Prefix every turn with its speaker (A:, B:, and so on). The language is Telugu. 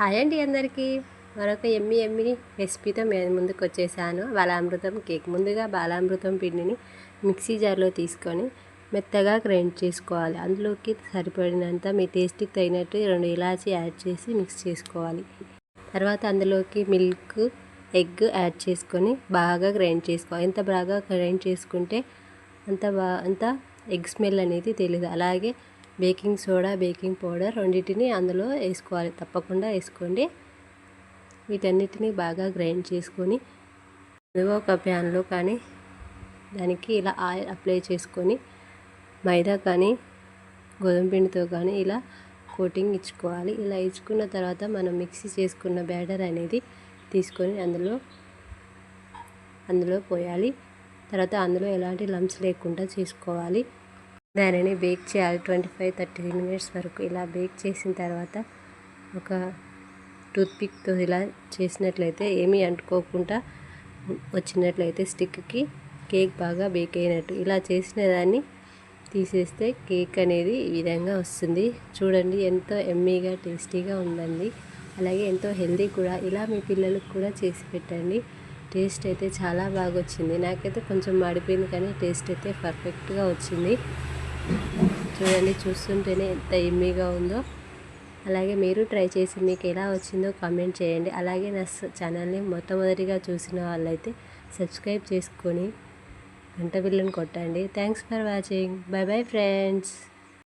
A: హాయ్ అండి అందరికీ. మరొక ఎమ్మి ఎమ్మి రెసిపీతో మేము ముందుకు వచ్చేసాను. బాలామృతం కేక్. ముందుగా బాలామృతం పిండిని మిక్సీ జార్లో తీసుకొని మెత్తగా గ్రైండ్ చేసుకోవాలి. అందులోకి సరిపడినంత మీ టేస్ట్కి తగినట్టు రెండు ఇలాచి యాడ్ చేసి మిక్స్ చేసుకోవాలి. తర్వాత అందులోకి మిల్క్ ఎగ్ యాడ్ చేసుకొని బాగా గ్రైండ్ చేసుకోవాలి. ఎంత బాగా గ్రైండ్ చేసుకుంటే అంత బా అంత ఎగ్ స్మెల్ అనేది తెలియదు అలాగే బేకింగ్ సోడా బేకింగ్ పౌడర్ రెండింటిని అందులో వేసుకోవాలి. తప్పకుండా వేసుకోండి. వీటన్నిటిని బాగా గ్రైండ్ చేసుకొని ఒక ప్యాన్లో కానీ దానికి ఇలా ఆయిల్ అప్లై చేసుకొని మైదా కానీ గోధుమ పిండితో కానీ ఇలా కోటింగ్ ఇచ్చుకోవాలి. ఇలా ఇచ్చుకున్న తర్వాత మనం మిక్సీ చేసుకున్న బ్యాటర్ అనేది తీసుకొని అందులో అందులో పోయాలి. తర్వాత అందులో ఎలాంటి లంప్స్ లేకుండా చేసుకోవాలి. దానిని బేక్ చేయాలి ట్వంటీ ఫైవ్ థర్టీ మినిట్స్ వరకు. ఇలా బేక్ చేసిన తర్వాత ఒక టూత్పిక్తో ఇలా చేసినట్లయితే ఏమీ అంటుకోకుండా వచ్చినట్లయితే స్టిక్కి కేక్ బాగా బేక్ అయినట్టు. ఇలా చేసిన దాన్ని తీసేస్తే కేక్ అనేది ఈ విధంగా వస్తుంది. చూడండి ఎంతో ఎమ్మీగా టేస్టీగా ఉందండి. అలాగే ఎంతో హెల్దీ కూడా. ఇలా మీ పిల్లలకు కూడా చేసి పెట్టండి. టేస్ట్ అయితే చాలా బాగా వచ్చింది. నాకైతే కొంచెం మాడిపోయింది కానీ టేస్ట్ అయితే పర్ఫెక్ట్గా వచ్చింది. చూడండి చూస్తుంటేనే ఎంత ఎమ్మీగా ఉందో. అలాగే మీరు ట్రై చేసి మీకు ఎలా వచ్చిందో కామెంట్ చేయండి. అలాగే నా ఛానల్ని మొట్టమొదటిగా చూసిన వాళ్ళైతే సబ్స్క్రైబ్ చేసుకొని గంట బిల్లును కొట్టండి. Thanks for watching. Bye bye friends.